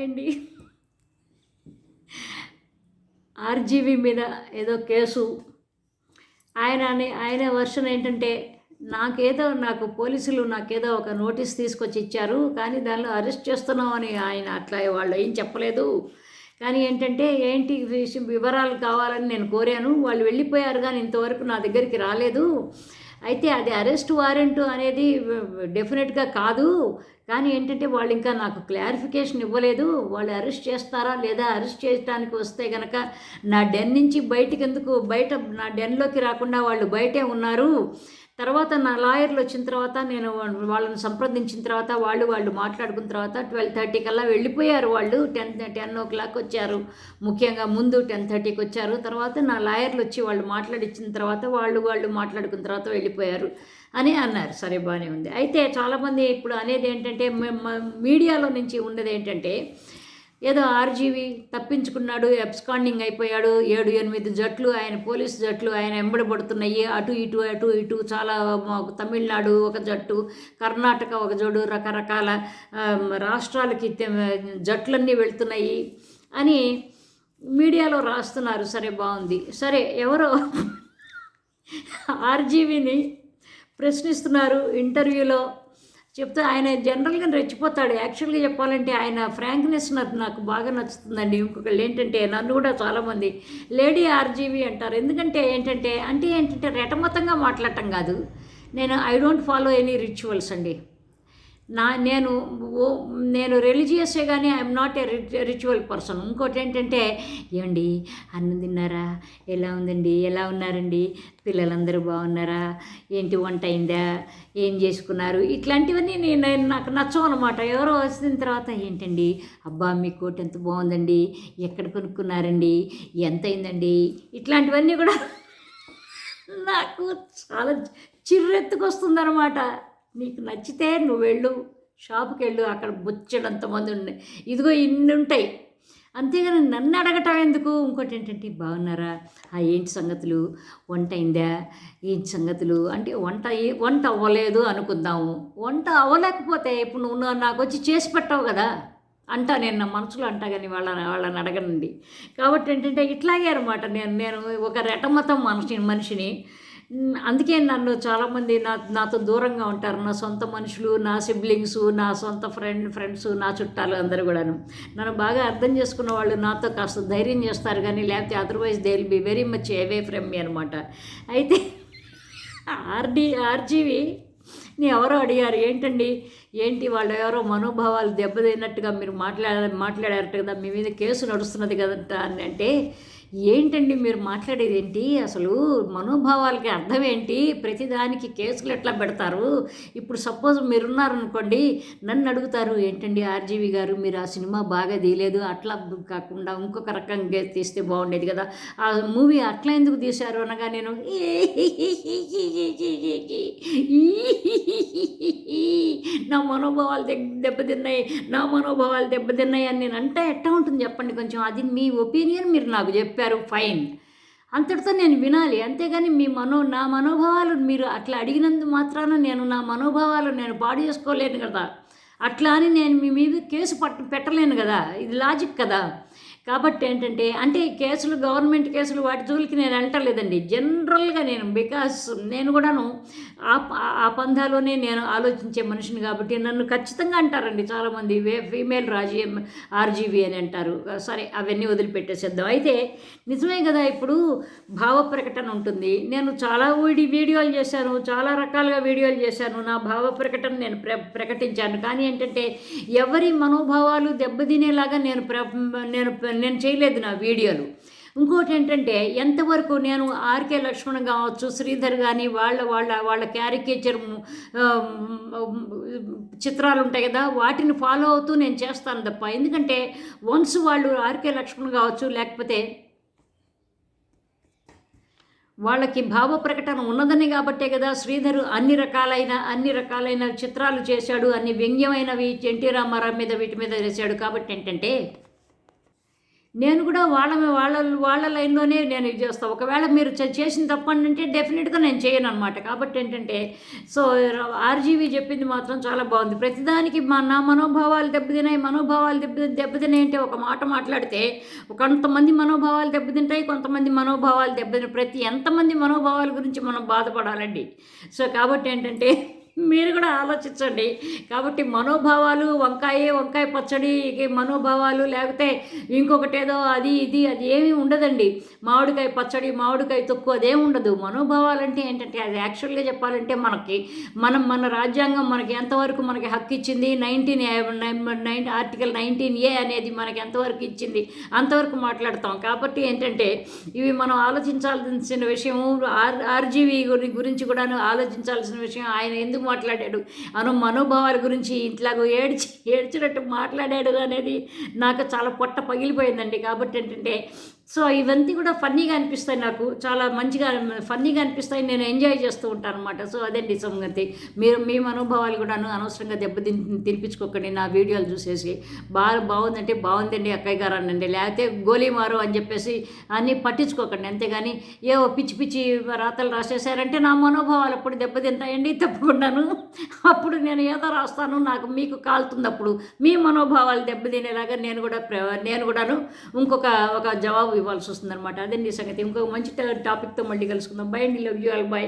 అండి ఆర్జీవీ మీద ఏదో కేసు. ఆయన ఆయన వర్షన్ ఏంటంటే నాకేదో నాకు పోలీసులు నాకేదో ఒక నోటీస్ తీసుకొచ్చి ఇచ్చారు కానీ దానిలో అరెస్ట్ చేస్తున్నామని ఆయన అట్లా వాళ్ళు ఏం చెప్పలేదు. కానీ ఏంటంటే ఏంటి విషయం వివరాలు కావాలని నేను కోరాను. వాళ్ళు వెళ్ళిపోయారు కానీ ఇంతవరకు నా దగ్గరికి రాలేదు. అయితే అది అరెస్ట్ వారెంట్ అనేది డెఫినెట్గా కాదు. కానీ ఏంటంటే వాళ్ళు ఇంకా నాకు క్లారిఫికేషన్ ఇవ్వలేదు. వాళ్ళు అరెస్ట్ చేస్తారా లేదా అరెస్ట్ చేయడానికి వస్తే కనుక నా డెన్ నుంచి బయటకు ఎందుకు బయట నా డెన్లోకి రాకుండా వాళ్ళు బయటే ఉన్నారు. తర్వాత నా లాయర్లు వచ్చిన తర్వాత నేను వాళ్ళని సంప్రదించిన తర్వాత వాళ్ళు వాళ్ళు మాట్లాడుకున్న తర్వాత ట్వెల్వ్ థర్టీ కల్లా వెళ్ళిపోయారు వాళ్ళు. టెన్ టెన్ ఓ క్లాక్ వచ్చారు. ముఖ్యంగా ముందు టెన్ థర్టీకి వచ్చారు. తర్వాత నా లాయర్లు వచ్చి వాళ్ళు మాట్లాడిచ్చిన తర్వాత వాళ్ళు వాళ్ళు మాట్లాడుకున్న తర్వాత వెళ్ళిపోయారు. అని అన్నారు. సరే బాగానే ఉంది. అయితే చాలామంది ఇప్పుడు అనేది ఏంటంటే మీడియాలో నుంచి ఉన్నది ఏంటంటే ఏదో ఆర్జీవి తప్పించుకున్నాడు ఎబ్స్కాండింగ్ అయిపోయాడు ఏడు ఎనిమిది జట్లు ఆయన పోలీసు జట్లు ఆయన ఎంబడబడుతున్నాయి అటు ఇటు అటు ఇటు చాలా మా- తమిళనాడు ఒక జట్టు కర్ణాటక ఒక జోడు రకరకాల రాష్ట్రాలకి జట్లన్నీ వెళ్తున్నాయి అని మీడియాలో రాస్తున్నారు. సరే బాగుంది. సరే ఎవరో ఆర్జీవిని ప్రశ్నిస్తున్నారు ఇంటర్వ్యూలో. చెప్తే ఆయన జనరల్గా రెచ్చిపోతాడు. యాక్చువల్గా చెప్పాలంటే ఆయన ఫ్రాంక్నెస్ నాకు నాకు బాగా నచ్చుతుందండి. ఇంకొకళ్ళు ఏంటంటే నన్ను కూడా చాలామంది లేడీ ఆర్జీవి అంటారు. ఎందుకంటే ఏంటంటే అంటే ఏంటంటే రెటమతంగా మాట్లాడటం కాదు. నేను I don't follow any rituals అండి. నా నేను ఓ నేను రిలీజియసే కానీ I'm not a ritual person ఇంకోటి ఏంటంటే ఏమండి అన్నం తిన్నారా? ఎలా ఉందండి? ఎలా ఉన్నారండి? పిల్లలందరూ బాగున్నారా? ఏంటి వంట అయిందా? ఏం చేసుకున్నారు? ఇట్లాంటివన్నీ నేను నాకు నచ్చవు అనమాట. ఎవరో వచ్చిన తర్వాత ఏంటండి? అబ్బా మీ కోట్ ఎంత బాగుందండి. ఎక్కడ కొనుక్కున్నారండి? ఎంత అయిందండి? ఇట్లాంటివన్నీ కూడా నాకు చాలా చిర్రెత్తుకొస్తుందన్నమాట నీకు నచ్చితే నువ్వు వెళ్ళు షాపుకి వెళ్ళు అక్కడ బొచ్చడంతమంది ఉన్నాయి ఇదిగో ఇన్ని ఉంటాయి అంతేగాని నన్ను అడగటం ఎందుకు? ఇంకోటి ఏంటంటే బాగున్నారా? ఆ ఏంటి సంగతులు? వంట అయిందా? ఏంటి సంగతులు? అంటే వంట వంట అవ్వలేదు అనుకుందాము. వంట అవ్వలేకపోతే ఇప్పుడు నువ్వు నాకు వచ్చి చేసి పెట్టావు కదా? అంటా నేను నా మనసులో అంటా కానీ వాళ్ళని వాళ్ళని అడగనండి. కాబట్టి ఏంటంటే ఇట్లాగే అనమాట నేను నేను ఒక రెటమతం మనిషిని మనిషిని అందుకే నన్ను చాలామంది నా నాతో దూరంగా ఉంటారు. నా సొంత మనుషులు నా సిబ్లింగ్స్ నా సొంత ఫ్రెండ్ ఫ్రెండ్స్ నా చుట్టాలు అందరూ కూడాను. నన్ను బాగా అర్థం చేసుకున్న వాళ్ళు నాతో కాస్త ధైర్యం చేస్తారు కానీ లేకపోతే otherwise they will be very much away from me అనమాట అయితే ఆర్డి ఆర్జీవి నీ ఎవరో అడిగారు ఏంటండి? ఏంటి వాళ్ళు ఎవరో మనోభావాలు దెబ్బతిన్నట్టుగా మీరు మాట్లాడ మాట్లాడారట కదా మీ మీద కేసు నడుస్తున్నది కదంట అని. అంటే ఏంటండి మీరు మాట్లాడేది ఏంటి అసలు మనోభావాలకి అర్థం ఏంటి ప్రతిదానికి కేసులు ఎట్లా పెడతారు ఇప్పుడు సపోజ్ మీరున్నారనుకోండి నన్ను అడుగుతారు ఏంటండి ఆర్జీవి గారు మీరు ఆ సినిమా బాగా తీయలేదు అట్లా కాకుండా ఇంకొక రకంగా తీస్తే బాగుండేది కదా ఆ మూవీ అట్లా ఎందుకు తీశారు అనగా నేను నా మనోభావాలు దెబ్బ దెబ్బతిన్నాయి నా మనోభావాలు దెబ్బతిన్నాయి అని నేను అంటే ఎట్టా ఉంటుంది చెప్పండి కొంచెం. అది మీ ఒపీనియన్ మీరు నాకు చెప్పారు ఫైన్. అంతటితో నేను వినాలి. అంతేగాని మీ మనో నా మనోభావాలు మీరు అట్లా అడిగినందు మాత్రాన నేను నా మనోభావాలు నేను పాడు చేసుకోలేను కదా. అట్లా అని నేను మీ మీద కేసు పట్ట పెట్టలేను కదా. ఇది లాజిక్ కదా. కాబట్టి ఏంటంటే అంటే కేసులు గవర్నమెంట్ కేసులు వాటి జోలికి నేను వెళ్ళటలేదండి జనరల్గా నేను బికాస్ నేను కూడాను ఆ ఆ పంధాలోనే నేను ఆలోచించే మనిషిని కాబట్టి నన్ను ఖచ్చితంగా అంటారండి చాలామంది వే ఫీమేల్ రాజీ ఆర్జీవి అని అంటారు. సరే అవన్నీ వదిలిపెట్టేసేద్దాం. అయితే నిజమే కదా ఇప్పుడు భావ ప్రకటన ఉంటుంది. నేను చాలా వీడి వీడియోలు చేశాను చాలా రకాలుగా వీడియోలు చేశాను. నా భావ ప్రకటన నేను ప్ర ప్రకటించాను. కానీ ఏంటంటే ఎవరి మనోభావాలు దెబ్బతినేలాగా నేను ప్ర నేను నేను చేయలేదు నా వీడియోలు. ఇంకోటి ఏంటంటే ఎంతవరకు నేను ఆర్కే లక్ష్మణ్ కావచ్చు శ్రీధర్ కానీ వాళ్ళ వాళ్ళ వాళ్ళ క్యారికేచర్ చిత్రాలు ఉంటాయి కదా వాటిని ఫాలో అవుతూ నేను చేస్తాను తప్ప ఎందుకంటే వన్స్ వాళ్ళు ఆర్కే లక్ష్మణ్ కావచ్చు లేకపోతే వాళ్ళకి భావ ప్రకటన ఉన్నదని కాబట్టే కదా శ్రీధర్ అన్ని రకాలైన అన్ని రకాలైన చిత్రాలు చేశాడు అన్ని వ్యంగ్యమైనవి ఎన్టీ రామారావు మీద వీటి మీద చేశాడు కాబట్టి ఏంటంటే నేను కూడా వాళ్ళ వాళ్ళ వాళ్ళ లైన్లోనే నేను ఇది చేస్తాను ఒకవేళ మీరు చేసిన తప్పని అంటే డెఫినెట్గా నేను చేయను అనమాట కాబట్టి ఏంటంటే సో ఆర్జీవి చెప్పింది మాత్రం చాలా బాగుంది. ప్రతిదానికి మా నా మనోభావాలు దెబ్బతినాయి మనోభావాలు దెబ్బ దెబ్బతినాయి అంటే ఒక మాట మాట్లాడితే కొంతమంది మనోభావాలు దెబ్బతింటాయి కొంతమంది మనోభావాలు దెబ్బతిన ప్రతి ఎంతమంది మనోభావాల గురించి మనం బాధపడాలండి. సో కాబట్టి ఏంటంటే మీరు కూడా ఆలోచించండి. కాబట్టి మనోభావాలు వంకాయ వంకాయ పచ్చడి మనోభావాలు లేకపోతే ఇంకొకటి ఏదో అది ఇది అది ఏమీ ఉండదండి. మామిడికాయ పచ్చడి మామిడికాయ తొక్కు అదేం ఉండదు. మనోభావాలు అంటే ఏంటంటే అది యాక్చువల్గా చెప్పాలంటే మనకి మనం మన రాజ్యాంగం మనకి ఎంతవరకు మనకి హక్కు ఇచ్చింది? Nineteen nine article nineteen A అనేది మనకి ఎంతవరకు ఇచ్చింది? అంతవరకు మాట్లాడతాం. కాబట్టి ఏంటంటే ఇవి మనం ఆలోచించాల్సిన విషయం ఆర్ ఆర్జీవీ గురించి కూడాను ఆలోచించాల్సిన విషయం. ఆయన ఎందుకు మాట్లాడాడు? అను మనోభావాల గురించి ఇట్లాగో ఏడ్చి ఏడ్చినట్టు మాట్లాడాడు అనేది నాకు చాలా పొట్ట పగిలిపోయిందండి. కాబట్టి ఏంటంటే సో ఇవంతా కూడా ఫన్నీగా అనిపిస్తాయి నాకు. చాలా మంచిగా ఫన్నీగా అనిపిస్తాయి. నేను ఎంజాయ్ చేస్తూ ఉంటాను అనమాట సో అదండి సంగతి. మీరు మీ మనోభావాలు కూడాను అనవసరంగా దెబ్బతిని తినిపించుకోకండి నా వీడియోలు చూసేసి. బాగా బాగుందంటే బాగుందండి అక్కయ్య గారు అనండి లేకపోతే గోలీమారు అని చెప్పేసి అన్నీ పట్టించుకోకండి. అంతేగాని ఏవో పిచ్చి పిచ్చి రాతలు రాసేసారంటే నా మనోభావాలు అప్పుడు దెబ్బతింటాయండి తప్పకుండాను. అప్పుడు నేను ఏదో రాస్తాను. నాకు మీకు కాలుతుంది అప్పుడు మీ మనోభావాలు దెబ్బతినేలాగా నేను కూడా నేను కూడాను ఇంకొక ఒక జవాబు ఇవ్వాల్సి వస్తుంది అనమాట అదండి సంగతి. ఇంకొక మంచి టాపిక్తో మళ్ళీ కలుసుకుందాం. బై అండి. Love you all by